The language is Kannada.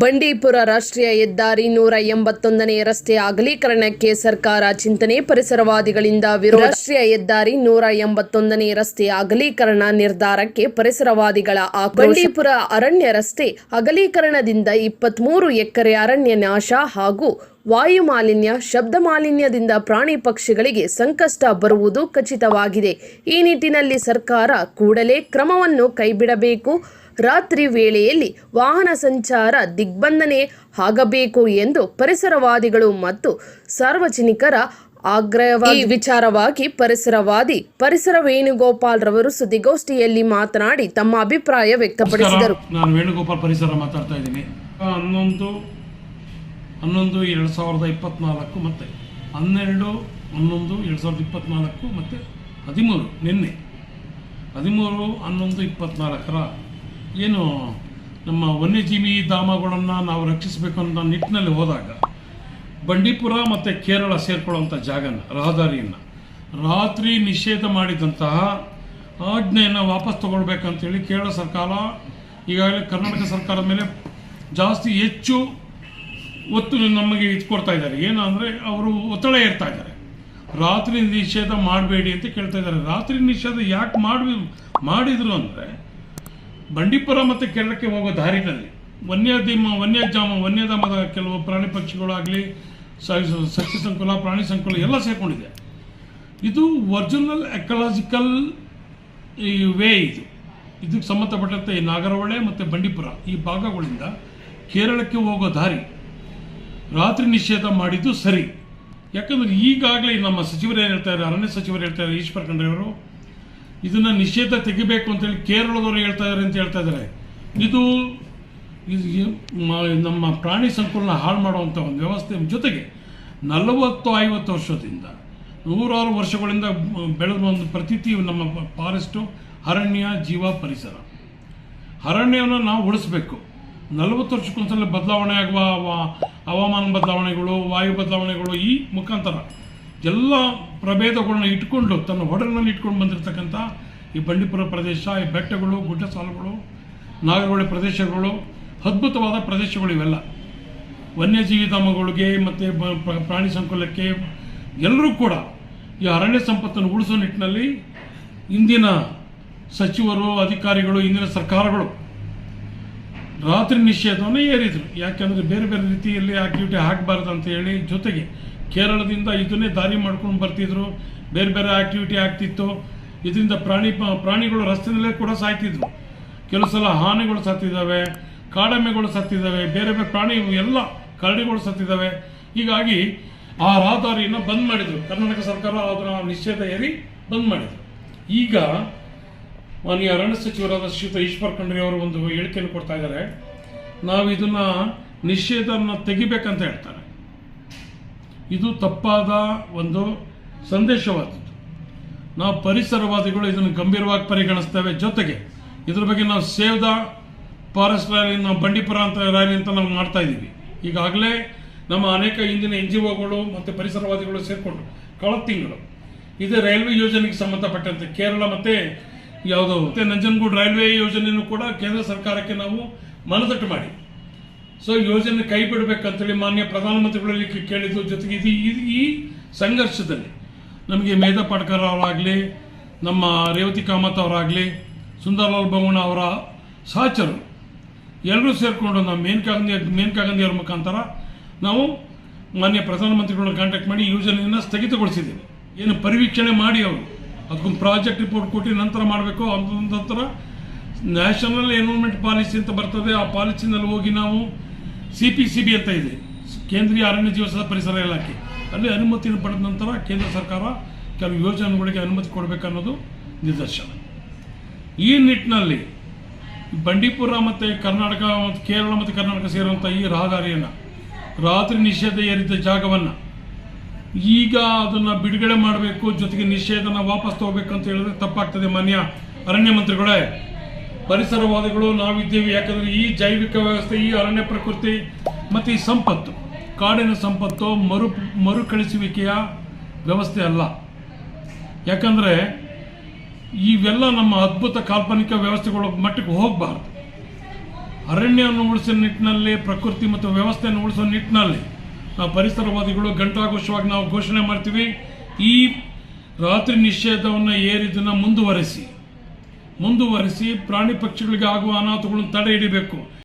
ಬಂಡೀಪುರ ರಾಷ್ಟ್ರೀಯ ಹೆದ್ದಾರಿ ನೂರ ಎಂಬತ್ತೊಂದನೇ ರಸ್ತೆ ಅಗಲೀಕರಣಕ್ಕೆ ಸರ್ಕಾರ ಚಿಂತನೆ, ಪರಿಸರವಾದಿಗಳಿಂದ ವಿರೋಧ. ರಾಷ್ಟ್ರೀಯ ಹೆದ್ದಾರಿ ನೂರ ಎಂಬತ್ತೊಂದನೇ ರಸ್ತೆ ಅಗಲೀಕರಣ ನಿರ್ಧಾರಕ್ಕೆ ಪರಿಸರವಾದಿಗಳ ಬಂಡೀಪುರ ಅರಣ್ಯ ರಸ್ತೆ ಅಗಲೀಕರಣದಿಂದ ಇಪ್ಪತ್ಮೂರು ಎಕರೆ ಅರಣ್ಯ ನಾಶ ಹಾಗೂ ವಾಯು ಮಾಲಿನ್ಯ ಶಬ್ದ ಮಾಲಿನ್ಯದಿಂದ ಪ್ರಾಣಿ ಪಕ್ಷಿಗಳಿಗೆ ಸಂಕಷ್ಟ ಬರುವುದು ಖಚಿತವಾಗಿದೆ. ಈ ನಿಟ್ಟಿನಲ್ಲಿ ಸರ್ಕಾರ ಕೂಡಲೇ ಕ್ರಮವನ್ನು ಕೈಬಿಡಬೇಕು. ರಾತ್ರಿ ವೇಳೆಯಲ್ಲಿ ವಾಹನ ಸಂಚಾರ ದಿಗ್ಬಂಧನೆ ಆಗಬೇಕು ಎಂದು ಪರಿಸರವಾದಿಗಳು ಮತ್ತು ಸಾರ್ವಜನಿಕರ ಆಗ್ರಹವಾಗಿ ಈ ವಿಚಾರವಾಗಿ ಪರಿಸರವಾದಿ ಪರಿಸರ ವೇಣುಗೋಪಾಲ್ ರವರು ಸುದ್ದಿಗೋಷ್ಠಿಯಲ್ಲಿ ಮಾತನಾಡಿ ತಮ್ಮ ಅಭಿಪ್ರಾಯ ವ್ಯಕ್ತಪಡಿಸಿದರು. ನಾನು ವೇಣುಗೋಪಾಲ್ ಪರಿಸರ ಮಾತಾಡ್ತಾ ಇದ್ದೀನಿ ಹನ್ನೊಂದು ಹನ್ನೊಂದು, ಎರಡು ಸಾವಿರದ ಇಪ್ಪತ್ತ್ನಾಲ್ಕು ಮತ್ತು ಹನ್ನೆರಡು, ಹನ್ನೊಂದು, ಎರಡು ಸಾವಿರದ ಇಪ್ಪತ್ತ್ನಾಲ್ಕು ಮತ್ತು ಹದಿಮೂರು, ನಿನ್ನೆ ಹದಿಮೂರು, ಹನ್ನೊಂದು ಇಪ್ಪತ್ತ್ನಾಲ್ಕರ ಏನು ನಮ್ಮ ವನ್ಯಜೀವಿ ಧಾಮಗಳನ್ನು ನಾವು ರಕ್ಷಿಸಬೇಕು ಅಂತ ನಿಟ್ಟಿನಲ್ಲಿ ಹೋದಾಗ ಬಂಡೀಪುರ ಮತ್ತು ಕೇರಳ ಸೇರ್ಕೊಳ್ಳುವಂಥ ಜಾಗನ, ರಹದಾರಿಯನ್ನು ರಾತ್ರಿ ನಿಷೇಧ ಮಾಡಿದಂತಹ ಆಜ್ಞೆಯನ್ನು ವಾಪಸ್ ತಗೊಳ್ಬೇಕಂತೇಳಿ ಕೇರಳ ಸರ್ಕಾರ, ಈಗಾಗಲೇ ಕರ್ನಾಟಕ ಸರ್ಕಾರದ ಮೇಲೆ ಜಾಸ್ತಿ ಹೆಚ್ಚು ಒತ್ತು ನಮಗೆ ಇಟ್ಕೊಡ್ತಾ ಕೊಡ್ತಾ ಇದ್ದಾರೆ. ಏನು ಅಂದರೆ ಅವರು ಒತ್ತಡ ಇರ್ತಾ ಇದ್ದಾರೆ. ರಾತ್ರಿ ನಿಷೇಧ ಮಾಡಬೇಡಿ ಅಂತ ಕೇಳ್ತಾ ಇದ್ದಾರೆ. ರಾತ್ರಿ ನಿಷೇಧ ಯಾಕೆ ಮಾಡಿ ಮಾಡಿದರು ಅಂದರೆ ಬಂಡೀಪುರ ಮತ್ತು ಕೇರಳಕ್ಕೆ ಹೋಗೋ ದಾರಿನಲ್ಲಿ ವನ್ಯಧಾಮ ವನ್ಯಜಾಮ ವನ್ಯಧಾಮದ ಕೆಲವು ಪ್ರಾಣಿ ಪಕ್ಷಿಗಳಾಗಲಿ ಸಸ್ಯ ಸಂಕುಲ, ಪ್ರಾಣಿ ಸಂಕುಲ ಎಲ್ಲ ಸೇರಿಕೊಂಡಿದೆ. ಇದು ಒರಿಜಿನಲ್ ಎಕಲಾಜಿಕಲ್ ಈ ವೇ ಇದು. ಇದಕ್ಕೆ ಸಂಬಂಧಪಟ್ಟಂತೆ ಈ ನಾಗರಹೊಳೆ ಮತ್ತು ಬಂಡೀಪುರ ಈ ಭಾಗಗಳಿಂದ ಕೇರಳಕ್ಕೆ ಹೋಗೋ ದಾರಿ ರಾತ್ರಿ ನಿಷೇಧ ಮಾಡಿದ್ದು ಸರಿ. ಯಾಕಂದರೆ ಈಗಾಗಲೇ ನಮ್ಮ ಸಚಿವರು ಏನು ಹೇಳ್ತಾರೆ ಅರಣ್ಯ ಸಚಿವರು ಹೇಳ್ತಾರೆ ಈಶ್ವರ್ ಖಂಡ್ರೆ ಇದನ್ನ ನಿಷೇಧ ತೆಗಿಬೇಕು ಅಂತೇಳಿ ಕೇರಳದವರು ಹೇಳ್ತಾ ಇದ್ದಾರೆ ಅಂತ ಹೇಳ್ತಾ ಇದ್ದಾರೆ ಇದು ನಮ್ಮ ಪ್ರಾಣಿ ಸಂಕುಲನ ಹಾಳು ಮಾಡುವಂಥ ಒಂದು ವ್ಯವಸ್ಥೆ ಜೊತೆಗೆ ನಲವತ್ತು ಐವತ್ತು ವರ್ಷದಿಂದ, ನೂರಾರು ವರ್ಷಗಳಿಂದ ಬೆಳೆದ ಒಂದು ಪ್ರತೀತಿ ನಮ್ಮ ಫಾರೆಸ್ಟು, ಅರಣ್ಯ, ಜೀವ ಪರಿಸರ. ಅರಣ್ಯವನ್ನು ನಾವು ಉಳಿಸ್ಬೇಕು. ನಲವತ್ತು ವರ್ಷಕ್ಕೊಂದ್ಸಲ ಬದಲಾವಣೆ ಆಗುವ ಹವಾಮಾನ ಬದಲಾವಣೆಗಳು, ವಾಯು ಬದಲಾವಣೆಗಳು ಈ ಮುಖಾಂತರ. ಎಲ್ಲ ಪ್ರಭೇದಗಳನ್ನ ಇಟ್ಕೊಂಡು ತನ್ನ ಒಡಲಿನಲ್ಲಿ ಇಟ್ಕೊಂಡು ಬಂದಿರತಕ್ಕಂಥ ಈ ಬಂಡೀಪುರ ಪ್ರದೇಶ, ಈ ಬೆಟ್ಟಗಳು, ಗುಡ್ಡ ಸಾಲುಗಳು, ನಾಗರಹೊಳೆ ಪ್ರದೇಶಗಳು, ಅದ್ಭುತವಾದ ಪ್ರದೇಶಗಳು ಇವೆಲ್ಲ. ವನ್ಯಜೀವಿ ಧಾಮಗಳಿಗೆ ಮತ್ತು ಪ್ರಾಣಿ ಸಂಕುಲಕ್ಕೆ ಎಲ್ಲರೂ ಕೂಡ ಈ ಅರಣ್ಯ ಸಂಪತ್ತನ್ನು ಉಳಿಸೋ ನಿಟ್ಟಿನಲ್ಲಿ ಇಂದಿನ ಸಚಿವರು, ಅಧಿಕಾರಿಗಳು, ಇಂದಿನ ಸರ್ಕಾರಗಳು ರಾತ್ರಿ ನಿಷೇಧವನ್ನು ಏರಿದರು. ಯಾಕೆಂದರೆ ಬೇರೆ ಬೇರೆ ರೀತಿಯಲ್ಲಿ ಆಕ್ಟಿವಿಟಿ ಆಗಬಾರ್ದು ಅಂತ ಹೇಳಿ ಜೊತೆಗೆ ಕೇರಳದಿಂದ ಇದನ್ನೇ ದಾರಿ ಮಾಡ್ಕೊಂಡು ಬರ್ತಿದ್ರು. ಬೇರೆ ಬೇರೆ ಆಕ್ಟಿವಿಟಿ ಆಗ್ತಿತ್ತು. ಇದರಿಂದ ಪ್ರಾಣಿ ಪ್ರಾಣಿಗಳು ರಸ್ತೆಯಲ್ಲೇ ಕೂಡ ಸಾಯ್ತಿದ್ರು ಕೆಲವು ಸಲ ಹಾನಿಗಳು ಸತ್ತಿದ್ದಾವೆ, ಕಾಡೆಮ್ಮೆಗಳು ಸತ್ತಿದ್ದಾವೆ, ಬೇರೆ ಬೇರೆ ಪ್ರಾಣಿ ಎಲ್ಲ ಕರಡಿಗಳು ಸತ್ತಿದ್ದಾವೆ. ಹೀಗಾಗಿ ಆ ರಹದಾರಿಯನ್ನು ಬಂದ್ ಮಾಡಿದರು. ಕರ್ನಾಟಕ ಸರ್ಕಾರ ಅದರ ನಿಷೇಧ ಏರಿ ಬಂದ್ ಮಾಡಿದರು. ಈಗ ಮಾನ್ಯ ಅರಣ್ಯ ಸಚಿವರಾದ ಶ್ರೀಯುತ ಈಶ್ವರ್ ಖಂಡ್ರೆ ಅವರು ಒಂದು ಹೇಳಿಕೆಯನ್ನು ಕೊಡ್ತಾ ಇದ್ದಾರೆ. ನಾವು ಇದನ್ನ ನಿಷೇಧನ ತೆಗಿಬೇಕಂತ ಹೇಳ್ತಾರೆ. ಇದು ತಪ್ಪಾದ ಒಂದು ಸಂದೇಶವಾದದ್ದು. ನಾವು ಪರಿಸರವಾದಿಗಳು ಇದನ್ನು ಗಂಭೀರವಾಗಿ ಪರಿಗಣಿಸ್ತೇವೆ. ಜೊತೆಗೆ ಇದ್ರ ಬಗ್ಗೆ ನಾವು ಸೇವ್ ದ ಫಾರೆಸ್ಟ್ ರ್ಯಾಲಿ, ನಾವು ಬಂಡೀಪುರ ಅಂತ ರ್ಯಾಲಿ ಅಂತ ನಾವು ಮಾಡ್ತಾ ಇದ್ದೀವಿ. ಈಗಾಗಲೇ ನಮ್ಮ ಅನೇಕ ಇಂದಿನ ಎನ್ ಜಿ ಒಗಳು ಮತ್ತು ಪರಿಸರವಾದಿಗಳು ಸೇರಿಕೊಂಡು ಕಳೆದ ತಿಂಗಳು ಇದು ರೈಲ್ವೆ ಯೋಜನೆಗೆ ಸಂಬಂಧಪಟ್ಟಂತೆ ಕೇರಳ ಮತ್ತು ಯಾವುದು ಮತ್ತು ನಂಜನಗೂಡು ರೈಲ್ವೆ ಯೋಜನೆಯನ್ನು ಕೂಡ ಕೇಂದ್ರ ಸರ್ಕಾರಕ್ಕೆ ನಾವು ಮನದಟ್ಟು ಮಾಡಿ. ಸೊ ಯೋಜನೆ ಕೈ ಬಿಡಬೇಕಂತೇಳಿ ಮಾನ್ಯ ಪ್ರಧಾನಮಂತ್ರಿಗಳಲ್ಲಿ ಕೇಳಿದ ಕೇಳಿದ್ದು ಜೊತೆಗೆ ಇದು ಈ- ಈ ಸಂಘರ್ಷದಲ್ಲಿ ನಮಗೆ ಮೇಧಾ ಪಾಟ್ಕರ್ ಅವರಾಗಲಿ, ನಮ್ಮ ರೇವತಿ ಕಾಮತ್ ಅವರಾಗಲಿ, ಸುಂದರ್ಲಾಲ್ ಬೊಮ್ಮಣ್ಣ ಅವರ ಸಹಚರು ಎಲ್ಲರೂ ಸೇರಿಕೊಂಡು ನಾವು ಮೇನಕಾ ಗಾಂಧಿ ಮೇನಕಾ ಗಾಂಧಿ ಅವರ ಮುಖಾಂತರ ನಾವು ಮಾನ್ಯ ಪ್ರಧಾನಮಂತ್ರಿಗಳನ್ನ ಕಾಂಟ್ಯಾಕ್ಟ್ ಮಾಡಿ ಯೋಜನೆಯನ್ನು ಸ್ಥಗಿತಗೊಳಿಸಿದ್ದೀವಿ. ಏನು ಪರಿವೀಕ್ಷಣೆ ಮಾಡಿ ಅವರು. ಅದಕ್ಕೊಂದು ಪ್ರಾಜೆಕ್ಟ್ ರಿಪೋರ್ಟ್ ಕೊಟ್ಟು ನಂತರ ಮಾಡಬೇಕು. ಅದ ನಂತರ ನ್ಯಾಷನಲ್ ಎನ್ವೈರ್ಮೆಂಟ್ ಪಾಲಿಸಿ ಅಂತ ಬರ್ತದೆ. ಆ ಪಾಲಿಸಿನಲ್ಲಿ ಹೋಗಿ ನಾವು ಸಿ ಪಿ ಸಿ ಬಿ ಅಂತ ಇದೆ. ಕೇಂದ್ರೀಯ ಅರಣ್ಯ ಜೀವಸದ ಪರಿಸರ ಇಲಾಖೆ. ಅಲ್ಲಿ ಅನುಮತಿಯನ್ನು ಪಡೆದ ನಂತರ ಕೇಂದ್ರ ಸರ್ಕಾರ ಕೆಲವು ಯೋಜನೆಗಳಿಗೆ ಅನುಮತಿ ಕೊಡಬೇಕನ್ನೋದು ನಿದರ್ಶನ ಈ ನಿಟ್ಟಿನಲ್ಲಿ ಬಂಡೀಪುರ ಮತ್ತು ಕರ್ನಾಟಕ ಮತ್ತು ಕೇರಳ ಮತ್ತು ಕರ್ನಾಟಕ ಸೇರುವಂಥ ಈ ರಹದಾರಿಯನ್ನು ರಾತ್ರಿ ನಿಷೇಧ ಏರಿದ್ದ ಜಾಗವನ್ನು ಈಗ ಅದನ್ನು ಬಿಡುಗಡೆ ಮಾಡಬೇಕು, ಜೊತೆಗೆ ನಿಷೇಧನ ವಾಪಸ್ ತಗೋಬೇಕು ಅಂತ ಹೇಳಿದ್ರೆ ತಪ್ಪಾಗ್ತದೆ ಮಾನ್ಯ ಅರಣ್ಯ ಮಂತ್ರಿಗಳೇ. ಪರಿಸರವಾದಿಗಳು ನಾವಿದ್ದೇವೆ. ಯಾಕಂದರೆ ಈ ಜೈವಿಕ ವ್ಯವಸ್ಥೆ, ಈ ಅರಣ್ಯ ಪ್ರಕೃತಿ ಮತ್ತು ಈ ಸಂಪತ್ತು, ಕಾಡಿನ ಸಂಪತ್ತು ಮರು, ಮರುಕಳಿಸುವಿಕೆಯ ವ್ಯವಸ್ಥೆ ಅಲ್ಲ. ಯಾಕಂದರೆ ಇವೆಲ್ಲ ನಮ್ಮ ಅದ್ಭುತ ಕಾಲ್ಪನಿಕ ವ್ಯವಸ್ಥೆಗಳ ಮಟ್ಟಕ್ಕೆ ಹೋಗಬಾರ್ದು. ಅರಣ್ಯವನ್ನು ಉಳಿಸೋ ನಿಟ್ಟಿನಲ್ಲಿ, ಪ್ರಕೃತಿ ಮತ್ತು ವ್ಯವಸ್ಥೆಯನ್ನು ಉಳಿಸೋ ನಿಟ್ಟಿನಲ್ಲಿ ನಾವು ಪರಿಸರವಾದಿಗಳು ಗಂಟಾಘೋಷವಾಗಿ ನಾವು ಘೋಷಣೆ ಮಾಡ್ತೀವಿ. ಈ ರಾತ್ರಿ ನಿಷೇಧವನ್ನು ಏರಿದನ್ನು ಮುಂದುವರೆಸಿ. ಮುಂದುವರಿಸಿ ಪ್ರಾಣಿ ಪಕ್ಷಿಗಳಿಗೆ ಆಗುವ ಅನಾಹುತಗಳನ್ನು ತಡೆ ಹಿಡಿಬೇಕು